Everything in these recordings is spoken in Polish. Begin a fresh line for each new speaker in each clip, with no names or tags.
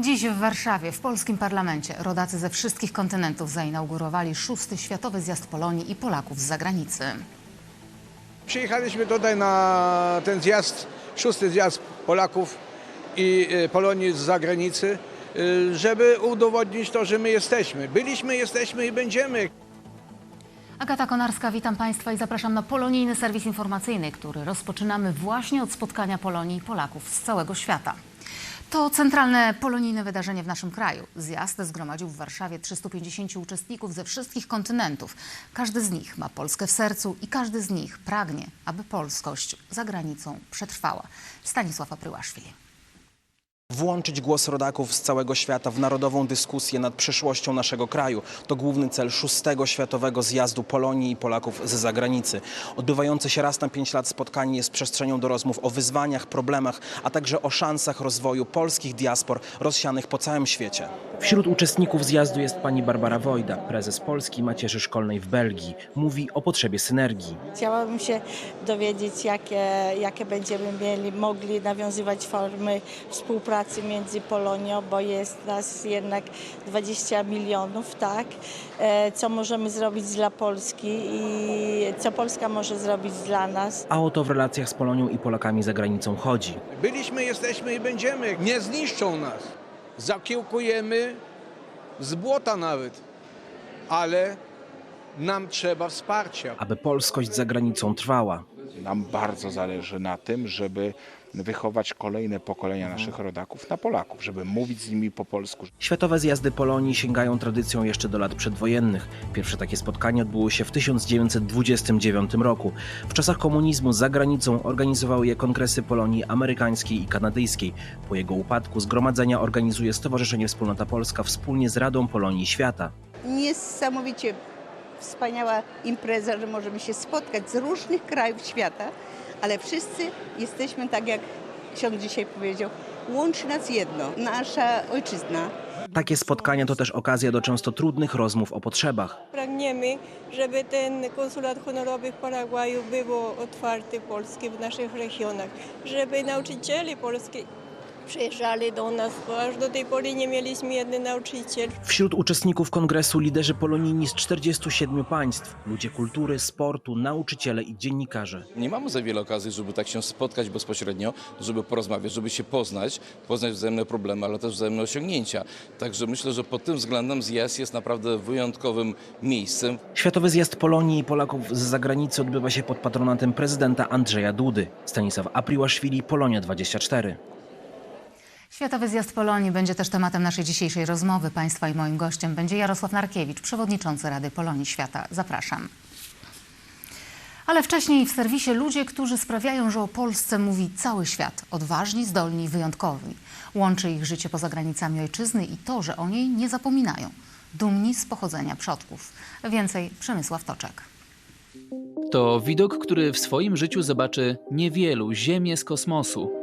Dziś w Warszawie, w polskim parlamencie, rodacy ze wszystkich kontynentów zainaugurowali szósty Światowy Zjazd Polonii i Polaków z zagranicy.
Przyjechaliśmy tutaj na ten zjazd, szósty zjazd Polaków i e, Polonii z zagranicy, e, żeby udowodnić to, że my jesteśmy. Byliśmy, jesteśmy i będziemy.
Agata Konarska, witam Państwa i zapraszam na polonijny serwis informacyjny, który rozpoczynamy właśnie od spotkania Polonii i Polaków z całego świata. To centralne polonijne wydarzenie w naszym kraju. Zjazd zgromadził w Warszawie 350 uczestników ze wszystkich kontynentów. Każdy z nich ma Polskę w sercu i każdy z nich pragnie, aby polskość za granicą przetrwała. Stanisław Apryłaszwili.
Włączyć głos rodaków z całego świata w narodową dyskusję nad przyszłością naszego kraju. To główny cel szóstego Światowego Zjazdu Polonii i Polaków z zagranicy. Odbywające się raz na pięć lat spotkanie jest przestrzenią do rozmów o wyzwaniach, problemach, a także o szansach rozwoju polskich diaspor rozsianych po całym świecie. Wśród uczestników zjazdu jest pani Barbara Wojda, prezes Polskiej Macierzy Szkolnej w Belgii. Mówi o potrzebie synergii.
Chciałabym się dowiedzieć, jakie, jakie będziemy mieli, mogli nawiązywać formy współpracy między Polonią, bo jest nas jednak 20 milionów, tak? E, Co możemy zrobić dla Polski i co Polska może zrobić dla nas.
A o to w relacjach z Polonią i Polakami za granicą chodzi.
Byliśmy, jesteśmy i będziemy. Nie zniszczą nas. Zakiełkujemy z błota nawet. Ale nam trzeba wsparcia.
Aby polskość za granicą trwała.
Nam bardzo zależy na tym, żeby wychować kolejne pokolenia naszych rodaków na Polaków, żeby mówić z nimi po polsku.
Światowe zjazdy Polonii sięgają tradycją jeszcze do lat przedwojennych. Pierwsze takie spotkanie odbyło się w 1929 roku. W czasach komunizmu za granicą organizowały je kongresy Polonii amerykańskiej i kanadyjskiej. Po jego upadku zgromadzenia organizuje Stowarzyszenie Wspólnota Polska wspólnie z Radą Polonii Świata.
niesamowicie wspaniała impreza, że możemy się spotkać z różnych krajów świata, ale wszyscy jesteśmy, tak jak ksiądz dzisiaj powiedział, łączy nas jedno, nasza ojczyzna.
Takie spotkania to też okazja do często trudnych rozmów o potrzebach.
Pragniemy, żeby ten konsulat honorowy w Paragwaju było otwarty polski w naszych regionach, żeby nauczyciele polskie przyjeżdżali do nas, bo aż do tej pory nie mieliśmy jedny nauczyciel.
Wśród uczestników kongresu liderzy polonijni z 47 państw, ludzie kultury, sportu, nauczyciele i dziennikarze.
Nie mamy za wiele okazji, żeby tak się spotkać bezpośrednio, żeby porozmawiać, żeby się poznać, poznać wzajemne problemy, ale też wzajemne osiągnięcia. Także myślę, że pod tym względem zjazd jest naprawdę wyjątkowym miejscem.
Światowy Zjazd Polonii i Polaków z zagranicy odbywa się pod patronatem prezydenta Andrzeja Dudy. Stanisław Apriłaszwili, Polonia 24.
Światowy Zjazd Polonii będzie też tematem naszej dzisiejszej rozmowy. Państwa i moim gościem będzie Jarosław Narkiewicz, przewodniczący Rady Polonii Świata. Zapraszam. Ale wcześniej w serwisie ludzie, którzy sprawiają, że o Polsce mówi cały świat. Odważni, zdolni i wyjątkowi. Łączy ich życie poza granicami ojczyzny i to, że o niej nie zapominają. Dumni z pochodzenia przodków. Więcej Przemysław Toczek.
To widok, który w swoim życiu zobaczy niewielu Ziemię z kosmosu.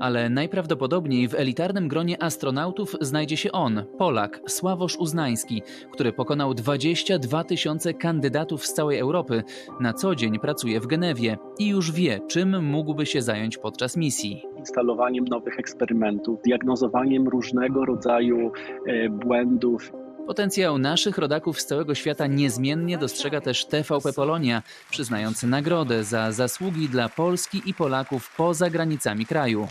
Ale najprawdopodobniej w elitarnym gronie astronautów znajdzie się on, Polak Sławosz Uznański, który pokonał 22 tysiące kandydatów z całej Europy. Na co dzień pracuje w Genewie i już wie, czym mógłby się zająć podczas misji.
instalowaniem nowych eksperymentów, diagnozowaniem różnego rodzaju e, błędów.
Potencjał naszych rodaków z całego świata niezmiennie dostrzega też TVP Polonia, przyznając nagrodę za zasługi dla Polski i Polaków poza granicami kraju.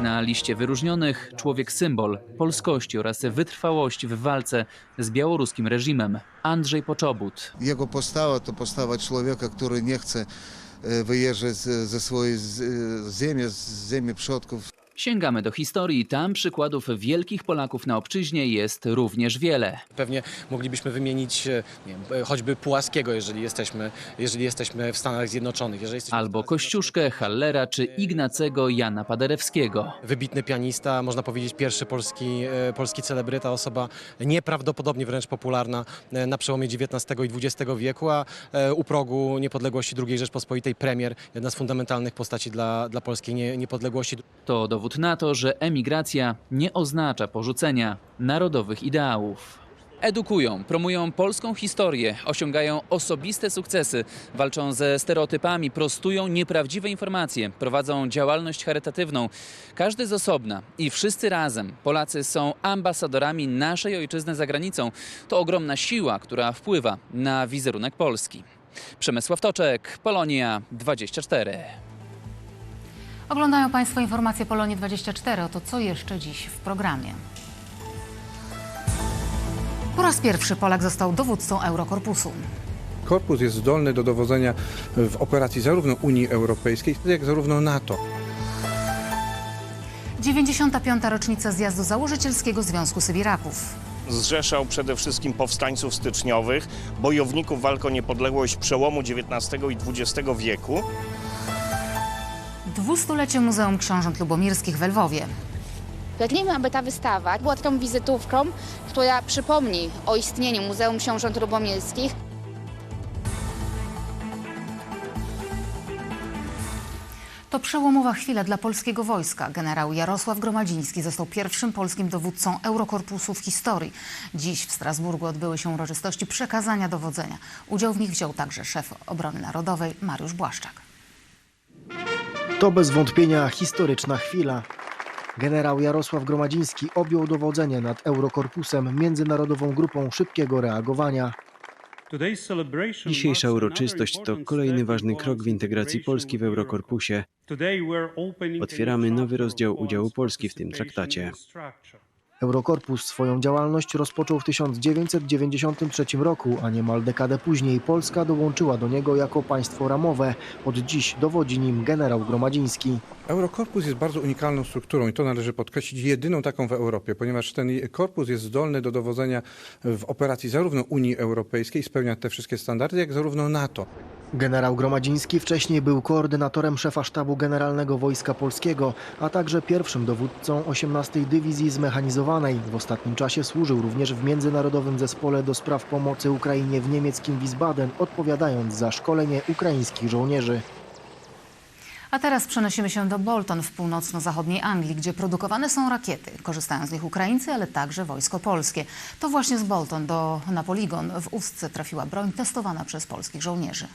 Na liście wyróżnionych człowiek symbol polskości oraz wytrwałości w walce z białoruskim reżimem Andrzej Poczobut.
Jego postawa to postawa człowieka, który nie chce e, wyjeżdżać ze swojej e, ziemi, z ziemi przodków.
Sięgamy do historii, tam przykładów wielkich Polaków na obczyźnie jest również wiele.
Pewnie moglibyśmy wymienić e, nie wiem, e, choćby Pułaskiego, jeżeli jesteśmy, jeżeli jesteśmy w Stanach Zjednoczonych. Jeżeli jesteśmy
Albo Kościuszkę, Hallera czy Ignacego Jana Paderewskiego.
Wybitny pianista, można powiedzieć pierwszy polski, e, polski celebryta, osoba nieprawdopodobnie wręcz popularna na przełomie XIX i XX wieku, a u progu niepodległości II Rzeczpospolitej premier, jedna z fundamentalnych postaci dla, dla polskiej nie, niepodległości.
To dowód na to, że emigracja nie oznacza porzucenia narodowych ideałów. Edukują, promują polską historię, osiągają osobiste sukcesy, walczą ze stereotypami, prostują nieprawdziwe informacje, prowadzą działalność charytatywną. Każdy z osobna i wszyscy razem. Polacy są ambasadorami naszej ojczyzny za granicą. To ogromna siła, która wpływa na wizerunek Polski. Przemysław Toczek, Polonia 24.
Oglądają Państwo informacje Polonii 24. Oto co jeszcze dziś w programie. Po raz pierwszy Polak został dowódcą Eurokorpusu.
Korpus jest zdolny do dowodzenia w operacji zarówno Unii Europejskiej, jak zarówno NATO.
95. rocznica zjazdu założycielskiego Związku Sybiraków.
Zrzeszał przede wszystkim powstańców styczniowych, bojowników walk o niepodległość przełomu XIX i XX wieku.
Dwustulecie Muzeum Książąt Lubomirskich w Lwowie.
Pragniemy, aby ta wystawa była taką wizytówką, która przypomni o istnieniu Muzeum Książąt Lubomirskich.
To przełomowa chwila dla polskiego wojska. Generał Jarosław Gromadziński został pierwszym polskim dowódcą Eurokorpusu w historii. Dziś w Strasburgu odbyły się uroczystości przekazania dowodzenia. Udział w nich wziął także szef obrony narodowej Mariusz Błaszczak.
To bez wątpienia historyczna chwila. Generał Jarosław Gromadziński objął dowodzenie nad Eurokorpusem, międzynarodową grupą szybkiego reagowania.
Dzisiejsza uroczystość to kolejny ważny krok w integracji Polski w Eurokorpusie. Otwieramy nowy rozdział udziału Polski w tym traktacie.
Eurokorpus swoją działalność rozpoczął w 1993 roku, a niemal dekadę później Polska dołączyła do niego jako państwo ramowe. Od dziś dowodzi nim generał Gromadziński.
Eurokorpus jest bardzo unikalną strukturą i to należy podkreślić, jedyną taką w Europie, ponieważ ten korpus jest zdolny do dowodzenia w operacji zarówno Unii Europejskiej, spełnia te wszystkie standardy, jak zarówno NATO.
Generał Gromadziński wcześniej był koordynatorem szefa sztabu generalnego Wojska Polskiego, a także pierwszym dowódcą 18 Dywizji Zmechanizowanej. W ostatnim czasie służył również w Międzynarodowym Zespole do Spraw Pomocy Ukrainie w niemieckim Wiesbaden, odpowiadając za szkolenie ukraińskich żołnierzy.
A teraz przenosimy się do Bolton w północno-zachodniej Anglii, gdzie produkowane są rakiety. Korzystają z nich Ukraińcy, ale także wojsko polskie. To właśnie z Bolton do, na poligon w Ustce trafiła broń testowana przez polskich żołnierzy.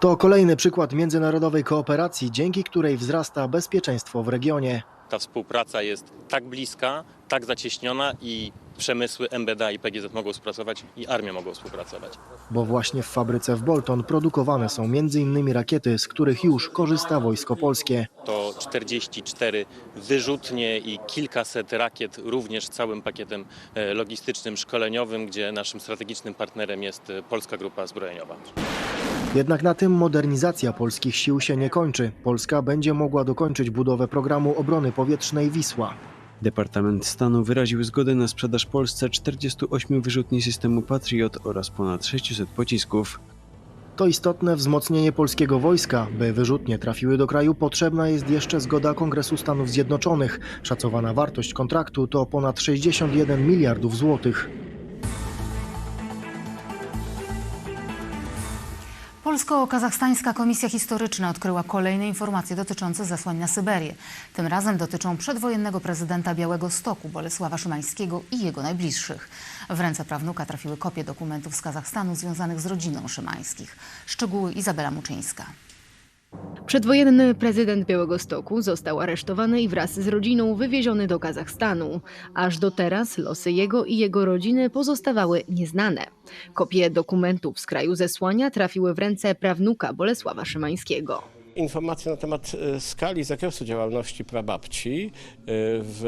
To kolejny przykład międzynarodowej kooperacji, dzięki której wzrasta bezpieczeństwo w regionie.
Ta współpraca jest tak bliska, tak zacieśniona i przemysły MBDA i PGZ mogą współpracować i armie mogą współpracować.
Bo właśnie w fabryce w Bolton produkowane są m.in. rakiety, z których już korzysta Wojsko Polskie.
To 44 wyrzutnie i kilkaset rakiet, również całym pakietem e, logistycznym, szkoleniowym, gdzie naszym strategicznym partnerem jest e, Polska Grupa Zbrojeniowa.
Jednak na tym modernizacja polskich sił się nie kończy. Polska będzie mogła dokończyć budowę programu obrony powietrznej Wisła.
Departament Stanu wyraził zgodę na sprzedaż Polsce 48 wyrzutni systemu Patriot oraz ponad 600 pocisków.
To istotne wzmocnienie polskiego wojska. By wyrzutnie trafiły do kraju, potrzebna jest jeszcze zgoda Kongresu Stanów Zjednoczonych. Szacowana wartość kontraktu to ponad 61 miliardów złotych.
Polsko-Kazachstańska Komisja Historyczna odkryła kolejne informacje dotyczące zesłań na Syberię. Tym razem dotyczą przedwojennego prezydenta Białego Stoku Bolesława Szymańskiego i jego najbliższych. W ręce prawnuka trafiły kopie dokumentów z Kazachstanu związanych z rodziną Szymańskich. Szczegóły Izabela Muczyńska.
Przedwojenny prezydent Białegostoku został aresztowany i wraz z rodziną wywieziony do Kazachstanu. Aż do teraz losy jego i jego rodziny pozostawały nieznane. Kopie dokumentów z kraju zesłania trafiły w ręce prawnuka Bolesława Szymańskiego.
Informacje na temat e, skali zakresu działalności prababci e, w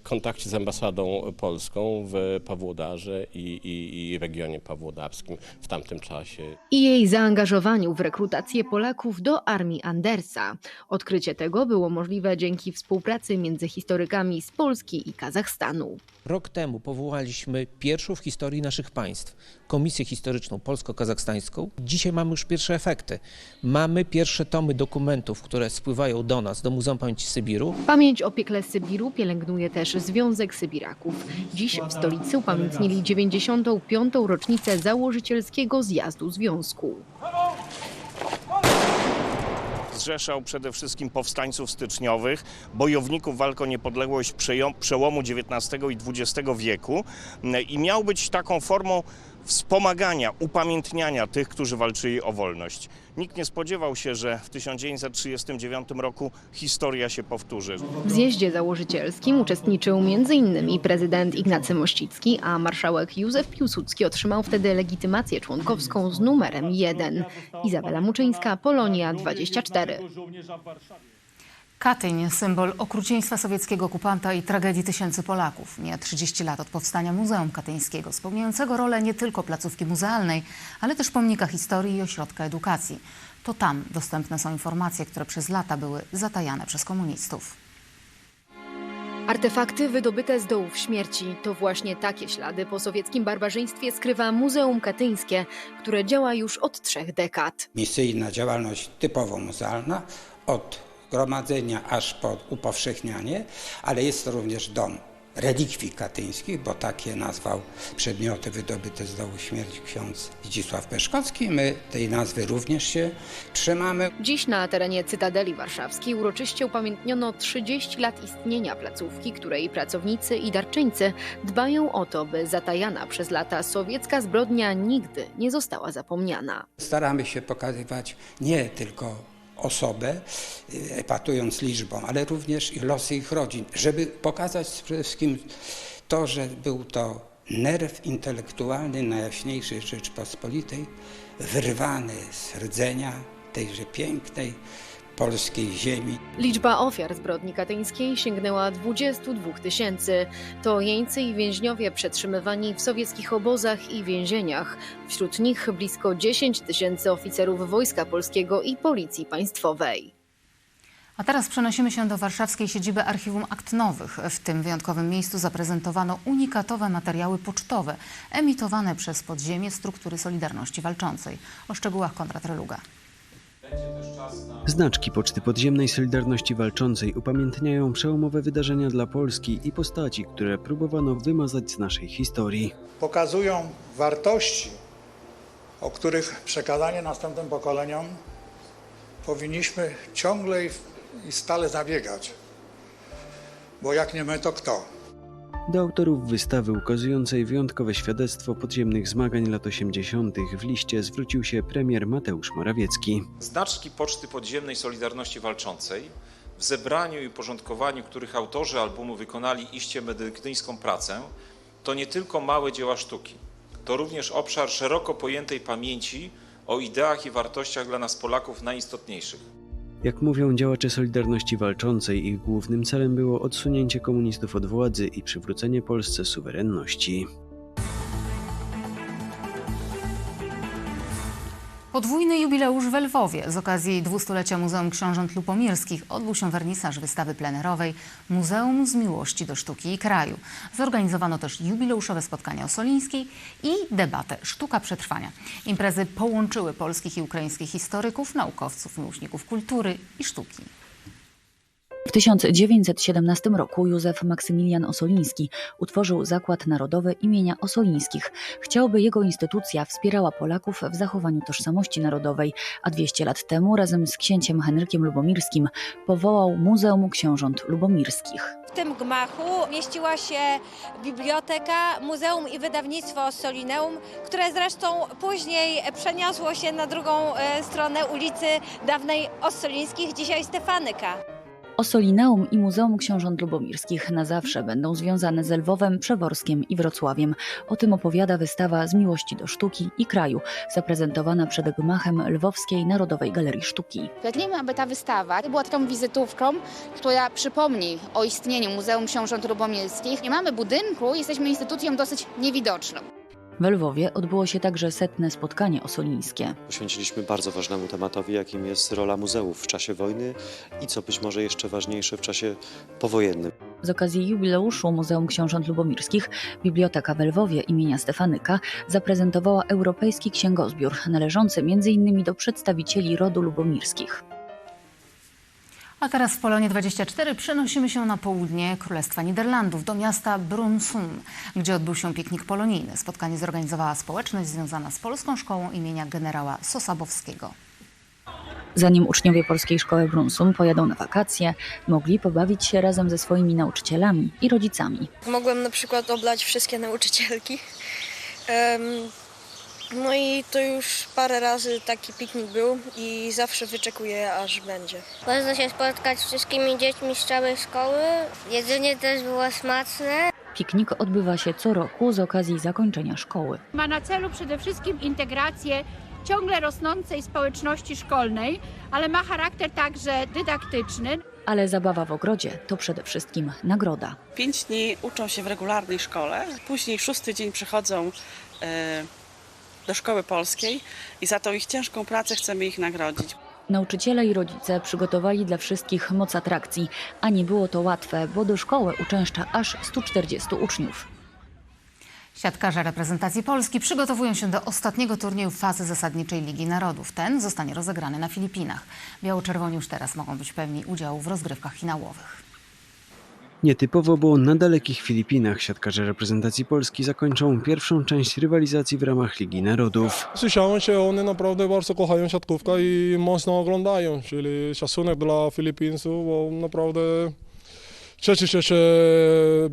e, kontakcie z ambasadą polską w Pawłodarze i, i, i regionie pawłodarskim w tamtym czasie.
I jej zaangażowaniu w rekrutację Polaków do armii Andersa. Odkrycie tego było możliwe dzięki współpracy między historykami z Polski i Kazachstanu.
Rok temu powołaliśmy pierwszą w historii naszych państw Komisję Historyczną Polsko-Kazachstańską. Dzisiaj mamy już pierwsze efekty. Mamy pierwsze tomy dokumentów, które spływają do nas, do Muzeum Pamięci Sybiru.
Pamięć o piekle Sybiru pielęgnuje też Związek Sybiraków. Dziś w stolicy upamiętnili 95. rocznicę założycielskiego zjazdu związku.
zrzeszał przede wszystkim powstańców styczniowych, bojowników walk o niepodległość przełomu XIX i XX wieku i miał być taką formą wspomagania, upamiętniania tych, którzy walczyli o wolność. Nikt nie spodziewał się, że w 1939 roku historia się powtórzy.
W zjeździe założycielskim uczestniczył m.in. prezydent Ignacy Mościcki, a marszałek Józef Piłsudski otrzymał wtedy legitymację członkowską z numerem 1. Izabela Muczyńska, Polonia 24.
Katyń, symbol okrucieństwa sowieckiego okupanta i tragedii tysięcy Polaków. Mija 30 lat od powstania Muzeum Katyńskiego, spełniającego rolę nie tylko placówki muzealnej, ale też pomnika historii i ośrodka edukacji. To tam dostępne są informacje, które przez lata były zatajane przez komunistów.
Artefakty wydobyte z dołów śmierci to właśnie takie ślady po sowieckim barbarzyństwie skrywa Muzeum Katyńskie, które działa już od trzech dekad.
misyjna działalność typowo muzealna, od gromadzenia aż po upowszechnianie, ale jest to również dom relikwii katyńskich, bo takie nazwał przedmioty wydobyte z dołu śmierci ksiądz Zdzisław Peszkowski. My tej nazwy również się trzymamy.
Dziś na terenie Cytadeli Warszawskiej uroczyście upamiętniono 30 lat istnienia placówki, której pracownicy i darczyńcy dbają o to, by zatajana przez lata sowiecka zbrodnia nigdy nie została zapomniana.
Staramy się pokazywać nie tylko osobę, epatując liczbą, ale również i losy ich rodzin, żeby pokazać przede wszystkim to, że był to nerw intelektualny Najjaśniejszej Rzeczpospolitej, wyrwany z rdzenia tejże pięknej polskiej ziemi.
Liczba ofiar zbrodni katyńskiej sięgnęła 22 tysięcy. To jeńcy i więźniowie przetrzymywani w sowieckich obozach i więzieniach. Wśród nich blisko 10 tysięcy oficerów Wojska Polskiego i Policji Państwowej.
A teraz przenosimy się do warszawskiej siedziby Archiwum Akt Nowych. W tym wyjątkowym miejscu zaprezentowano unikatowe materiały pocztowe emitowane przez podziemie struktury Solidarności Walczącej. O szczegółach Konrad Reluga.
Znaczki Poczty Podziemnej Solidarności Walczącej upamiętniają przełomowe wydarzenia dla Polski i postaci, które próbowano wymazać z naszej historii.
Pokazują wartości, o których przekazanie następnym pokoleniom powinniśmy ciągle i stale zabiegać. Bo jak nie my, to kto?
Do autorów wystawy ukazującej wyjątkowe świadectwo podziemnych zmagań lat 80. w liście zwrócił się premier Mateusz Morawiecki.
Znaczki Poczty Podziemnej Solidarności Walczącej, w zebraniu i uporządkowaniu których autorzy albumu wykonali iście benedyktyńską pracę, to nie tylko małe dzieła sztuki, to również obszar szeroko pojętej pamięci o ideach i wartościach dla nas Polaków najistotniejszych.
Jak mówią działacze Solidarności Walczącej, ich głównym celem było odsunięcie komunistów od władzy i przywrócenie Polsce suwerenności.
Podwójny jubileusz w Lwowie. Z okazji dwustulecia Muzeum Książąt Lupomirskich odbył się wernisaż wystawy plenerowej Muzeum z Miłości do Sztuki i Kraju. Zorganizowano też jubileuszowe spotkania o Solińskiej i debatę Sztuka Przetrwania. Imprezy połączyły polskich i ukraińskich historyków, naukowców, miłośników kultury i sztuki.
W 1917 roku Józef Maksymilian Osoliński utworzył Zakład Narodowy imienia Osolińskich. Chciał, by jego instytucja wspierała Polaków w zachowaniu tożsamości narodowej, a 200 lat temu razem z księciem Henrykiem Lubomirskim powołał Muzeum Książąt Lubomirskich.
W tym gmachu mieściła się biblioteka, muzeum i wydawnictwo Ossolineum, które zresztą później przeniosło się na drugą e, stronę ulicy dawnej Ossolińskich, dzisiaj Stefanyka.
Osolineum i Muzeum Książąt Lubomirskich na zawsze będą związane z Lwowem, Przeworskiem i Wrocławiem. O tym opowiada wystawa z miłości do sztuki i kraju, zaprezentowana przed gmachem Lwowskiej Narodowej Galerii Sztuki.
Pragnijmy, aby ta wystawa była taką wizytówką, która przypomni o istnieniu Muzeum Książąt Lubomirskich. Nie mamy budynku, jesteśmy instytucją dosyć niewidoczną.
W Lwowie odbyło się także setne spotkanie osolińskie.
Poświęciliśmy bardzo ważnemu tematowi, jakim jest rola muzeów w czasie wojny i co być może jeszcze ważniejsze w czasie powojennym.
Z okazji jubileuszu Muzeum Książąt Lubomirskich Biblioteka w Lwowie imienia Stefanyka zaprezentowała europejski księgozbiór należący m.in. do przedstawicieli rodu lubomirskich.
A teraz w Polonie 24 przenosimy się na południe Królestwa Niderlandów, do miasta Brunssum, gdzie odbył się piknik polonijny. Spotkanie zorganizowała społeczność związana z Polską Szkołą imienia generała Sosabowskiego.
Zanim uczniowie Polskiej Szkoły Brunsum pojadą na wakacje, mogli pobawić się razem ze swoimi nauczycielami i rodzicami.
Mogłem na przykład oblać wszystkie nauczycielki. No i to już parę razy taki piknik był i zawsze wyczekuję, aż będzie.
Można się spotkać z wszystkimi dziećmi z całej szkoły. Jedzenie też było smaczne.
Piknik odbywa się co roku z okazji zakończenia szkoły.
Ma na celu przede wszystkim integrację ciągle rosnącej społeczności szkolnej, ale ma charakter także dydaktyczny.
Ale zabawa w ogrodzie to przede wszystkim nagroda.
Pięć dni uczą się w regularnej szkole, później szósty dzień przychodzą e, do szkoły polskiej i za tą ich ciężką pracę chcemy ich nagrodzić.
Nauczyciele i rodzice przygotowali dla wszystkich moc atrakcji, a nie było to łatwe, bo do szkoły uczęszcza aż 140 uczniów.
Siatkarze reprezentacji Polski przygotowują się do ostatniego turnieju fazy zasadniczej Ligi Narodów. Ten zostanie rozegrany na Filipinach. Biało-czerwoni już teraz mogą być pewni udziału w rozgrywkach finałowych.
Nietypowo, bo na dalekich Filipinach siatkarze reprezentacji Polski zakończą pierwszą część rywalizacji w ramach Ligi Narodów.
Słyszałem, że one naprawdę bardzo kochają siatkówkę i mocno oglądają, czyli szacunek dla Filipińców, bo naprawdę cieszę się, że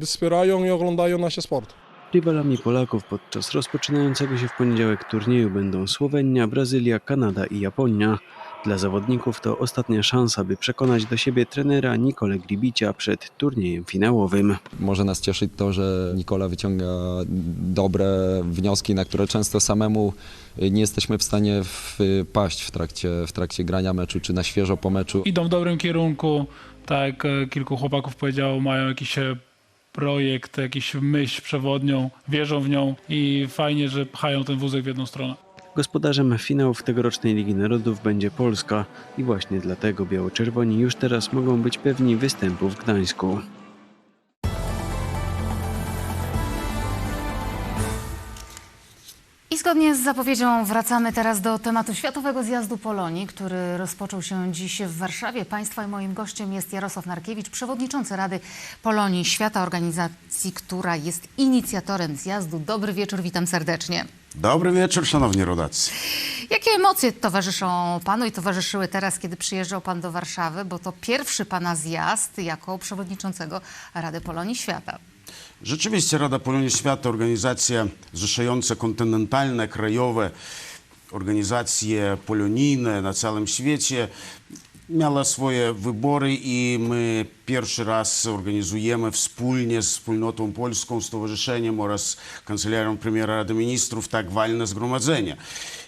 wspierają i oglądają nasz sport.
Rywalami Polaków podczas rozpoczynającego się w poniedziałek turnieju będą Słowenia, Brazylia, Kanada i Japonia. Dla zawodników to ostatnia szansa, by przekonać do siebie trenera Nikolę Gribicia przed turniejem finałowym.
Może nas cieszyć to, że Nikola wyciąga dobre wnioski, na które często samemu nie jesteśmy w stanie wpaść w trakcie, w trakcie grania meczu, czy na świeżo po meczu.
Idą w dobrym kierunku, tak jak e, kilku chłopaków powiedziało, mają jakiś e, projekt, jakiś myśl przewodnią, wierzą w nią i fajnie, że pchają ten wózek w jedną stronę.
Gospodarzem finałów tegorocznej Ligi Narodów będzie Polska i właśnie dlatego biało-czerwoni już teraz mogą być pewni występu w Gdańsku.
Zgodnie z zapowiedzią wracamy teraz do tematu Światowego Zjazdu Polonii, który rozpoczął się dziś w Warszawie. Państwa i moim gościem jest Jarosław Narkiewicz, przewodniczący Rady Polonii Świata, organizacji, która jest inicjatorem zjazdu. Dobry wieczór, witam serdecznie.
Dobry wieczór, szanowni rodacy.
Jakie emocje towarzyszą panu i towarzyszyły teraz, kiedy przyjeżdżał pan do Warszawy, bo to pierwszy pana zjazd jako przewodniczącego Rady Polonii Świata.
Rzeczywiście Rada Polonii Świata, organizacja zrzeszająca kontynentalne, krajowe organizacje polonijne na całym świecie, miała swoje wybory i my pierwszy raz organizujemy wspólnie z wspólnotą polską, stowarzyszeniem oraz kancelarią premiera Rady Ministrów tak walne zgromadzenie.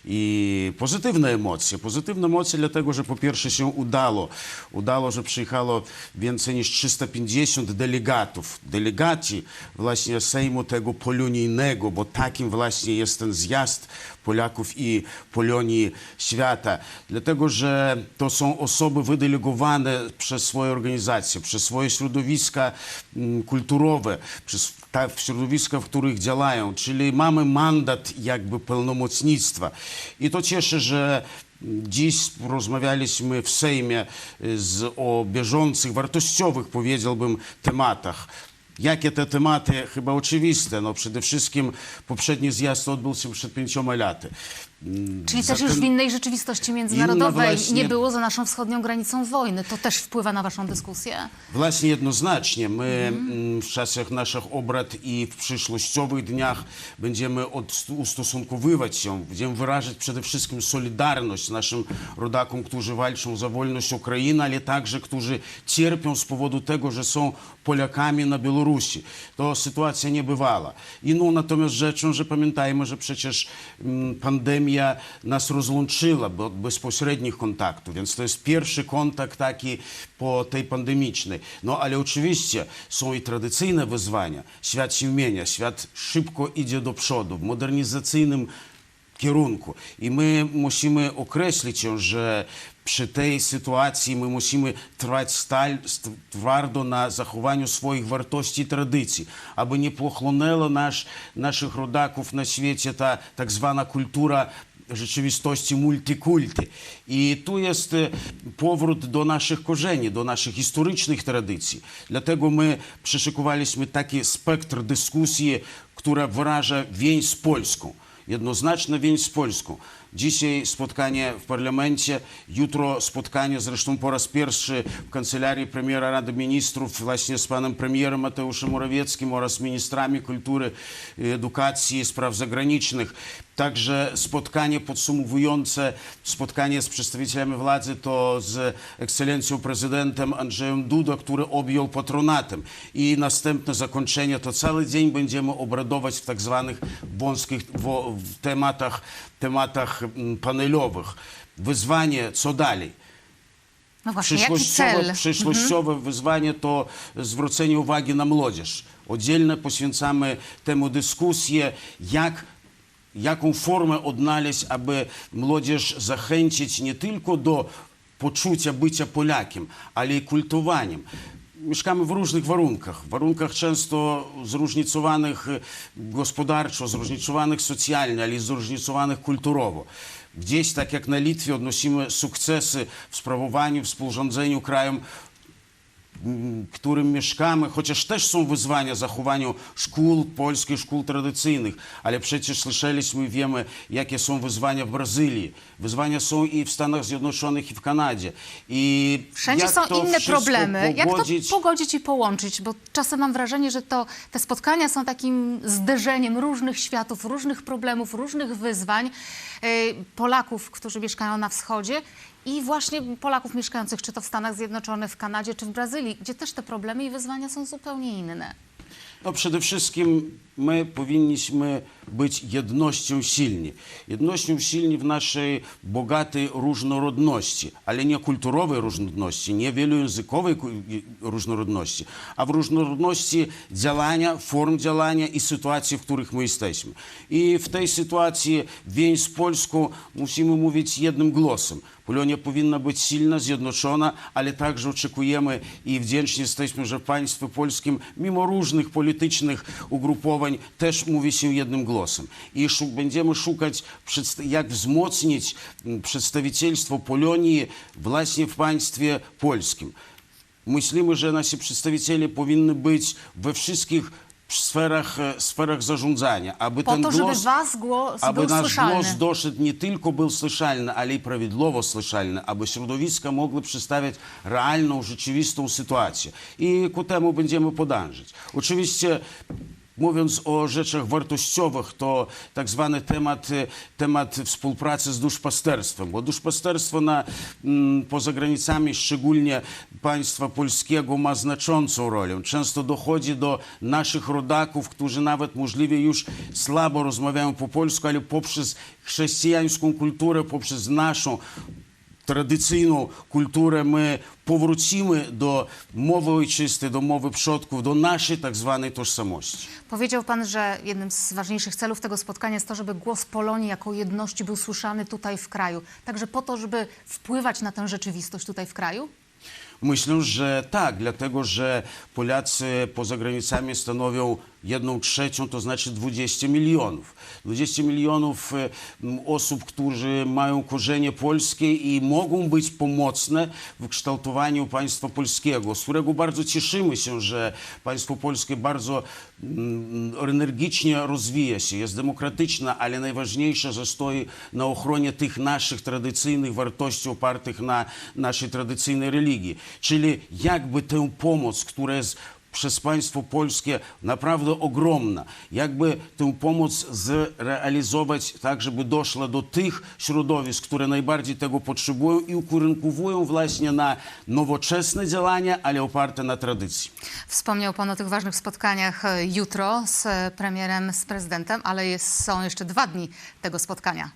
I pozytywne emocje. Pozytywne emocje dlatego, że po pierwsze się udało. Udało, że przyjechało więcej niż 350 delegatów. Delegaci właśnie Sejmu tego polonijnego, bo takim właśnie jest ten zjazd Polaków i Polonii świata. Dlatego, że to są osoby wydelegowane przez swoje organizacje, przez swoje środowiska mm, kulturowe, przez ta środowiska, w których działają. Czyli mamy mandat jakby pełnomocnictwa. I to cieszy, że Dziś rozmawialiśmy w Sejmie z, o bieżących, wartościowych, powiedziałbym, tematach. Jakie te tematy? Chyba oczywiste. No przede wszystkim poprzedni zjazd odbył się przed pięcioma laty.
Czyli też już w innej rzeczywistości międzynarodowej
właśnie-
nie było za naszą wschodnią granicą wojny. To też wpływa na waszą dyskusję?
Właśnie jednoznacznie. My mm, w czasach naszych obrad i w przyszłościowych dniach będziemy od, ustosunkowywać się, będziemy wyrażać przede wszystkim solidarność naszym rodakom, którzy walczą za wolność Ukrainy, ale także, którzy cierpią z powodu tego, że są Polakami na Białorusi. To sytuacja niebywała. Inną natomiast rzeczą, że pamiętajmy, że przecież mm, jest pierwszy kontakt taki po tej pandemicznej. No ale oczywiście są i tradycyjne wyzwania. Świat się zmienia, świat szybko idzie do przodu w modernizacyjnym kierunku. I my musimy określić ją, że musimy trwać stal, st- twardo na zachowaniu swoich wartości i tradycji, aby nie pochłonęła nasz, naszych rodaków na świecie ta tak zwana kultura rzeczywistości multikulty. I tu jest e, powrót do naszych korzeni, do naszych historycznych tradycji. Dlatego my przyszykowaliśmy taki spektr dyskusji, która wyraża więź z Polską jednoznaczna więź z Polską. Dzisiaj spotkanie w parlamencie, jutro spotkanie zresztą po raz pierwszy w kancelarii premiera Rady Ministrów właśnie z panem premierem Mateuszem Morawieckim oraz ministrami kultury, edukacji i spraw zagranicznych. Także spotkanie podsumowujące, spotkanie z przedstawicielami władzy to z ekscelencją prezydentem Andrzejem Duda, który objął patronatem. I następne zakończenie to cały dzień będziemy obradować w tak zwanych wąskich wo, w tematach, tematach mm, panelowych. Wyzwanie, co dalej?
No właśnie, jaki
Przyszłościowe,
cel? Mhm.
przyszłościowe wyzwanie to zwrócenie uwagi na młodzież. Oddzielnie poświęcamy temu dyskusję, jak jaką formę odnaleźć, aby młodzież zachęcić nie tylko do poczucia bycia Polakiem, ale i kultowaniem. Warunkach, warunkach często zróżnicowanych e, gospodarczo, zróżnicowanych socjalnie, ale i zróżnicowanych kulturowo. Gdzieś, tak jak na Litwie, odnosimy sukcesy w sprawowaniu, w współrządzeniu krajem w którym mieszkamy, chociaż też są wyzwania zachowaniu szkół polskich, szkół tradycyjnych, ale przecież słyszeliśmy i wiemy, jakie są wyzwania w Brazylii. Wyzwania są i w Stanach Zjednoczonych, i w Kanadzie. I
Wszędzie są inne problemy. Jak to
pogodzić?
pogodzić i połączyć? Bo czasem mam wrażenie, że to, te spotkania są takim zderzeniem różnych światów, różnych problemów, różnych wyzwań yy, Polaków, którzy mieszkają na wschodzie i właśnie Polaków mieszkających czy to w Stanach Zjednoczonych, w Kanadzie czy w Brazylii, gdzie też te problemy i wyzwania są zupełnie inne.
No przede wszystkim my powinniśmy być jednością silni. Jednością silni w naszej bogatej różnorodności, ale nie kulturowej różnorodności, nie wielojęzykowej różnorodności, a w różnorodności działania, form działania i sytuacji, w których my jesteśmy. I w tej sytuacji więź z Polską musimy mówić jednym głosem. Także oczekujemy i wdzięczni jesteśmy, że w państwie polskim, mimo różnych politycznych ugrupowań, też mówi się jednym głosem. I szu- będziemy szukać, przedst- jak wzmocnić mm, przedstawicielstwo Polonii właśnie w państwie polskim. Myślimy, że nasi przedstawiciele powinny być we wszystkich sferach, e, sferach zarządzania, aby
Po
ten
to, żeby
głos
was głos
aby
był
nasz
słyszalny.
głos doszedł nie tylko był słyszalny, ale i prawidłowo słyszalny, aby środowiska mogły przedstawiać realną, rzeczywistą sytuację. I ku temu będziemy podążać. Oczywiście Mówiąc o rzeczach wartościowych, to tak zwany temat, e, temat współpracy z duszpasterstwem, bo duszpasterstwo na, mm, poza granicami, szczególnie państwa polskiego, ma znaczącą rolę. Często dochodzi do naszych rodaków, którzy nawet możliwie już słabo rozmawiają po polsku, ale poprzez chrześcijańską kulturę, poprzez naszą tradycyjną kulturę my powrócimy do mowy ojczystej, do mowy przodków, do naszej tak zwanej tożsamości.
Powiedział pan, że jednym z ważniejszych celów tego spotkania jest to, żeby głos Polonii jako jedności był słyszany tutaj w kraju. Także po to, żeby wpływać na tę rzeczywistość tutaj w kraju?
Myślę, że tak, dlatego że Polacy poza granicami stanowią jedną trzecią, to znaczy 20 milionów. 20 milionów e, osób, którzy mają korzenie polskie i mogą być pomocne w kształtowaniu państwa polskiego, z którego bardzo cieszymy się, że państwo polskie bardzo mm, energicznie rozwija się, jest demokratyczne, ale najważniejsze, że stoi na ochronie tych naszych tradycyjnych wartości opartych na naszej tradycyjnej religii. Czyli jakby tę pomoc, która jest przez państwo polskie naprawdę ogromna. Jakby tę pomoc zrealizować tak, żeby doszła do tych środowisk, które najbardziej tego potrzebują i ukierunkowują właśnie na nowoczesne działania, ale oparte na tradycji.
Wspomniał pan o tych ważnych spotkaniach e, jutro z premierem, z prezydentem, ale jest, są jeszcze dwa dni tego spotkania.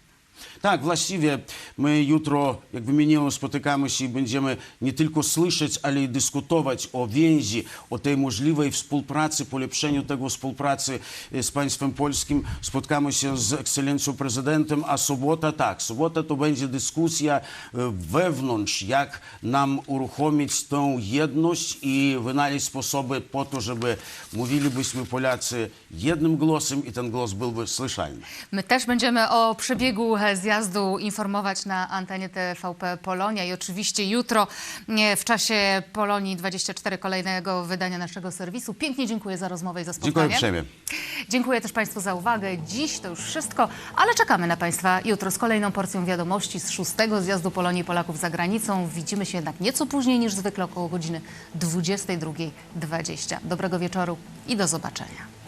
Tak, właściwie my jutro, jak wymieniłem, spotykamy się i będziemy nie tylko słyszeć, ale i dyskutować o więzi, o tej możliwej współpracy, polepszeniu tego współpracy e, z państwem polskim. Spotkamy się z ekscelencją prezydentem, a sobota tak, sobota to będzie dyskusja e, wewnątrz, jak nam uruchomić tę jedność i wynaleźć sposoby po to, żeby mówilibyśmy Polacy jednym głosem i ten głos byłby słyszalny.
My też będziemy o przebiegu e, zjazdu informować na antenie TVP Polonia i oczywiście jutro w czasie Polonii 24 kolejnego wydania naszego serwisu. Pięknie dziękuję za rozmowę i za spotkanie.
Dziękuję uprzejmie.
Dziękuję też Państwu za uwagę. Dziś to już wszystko, ale czekamy na Państwa jutro z kolejną porcją wiadomości z szóstego zjazdu Polonii Polaków za granicą. Widzimy się jednak nieco później niż zwykle około godziny 22.20. Dobrego wieczoru i do zobaczenia.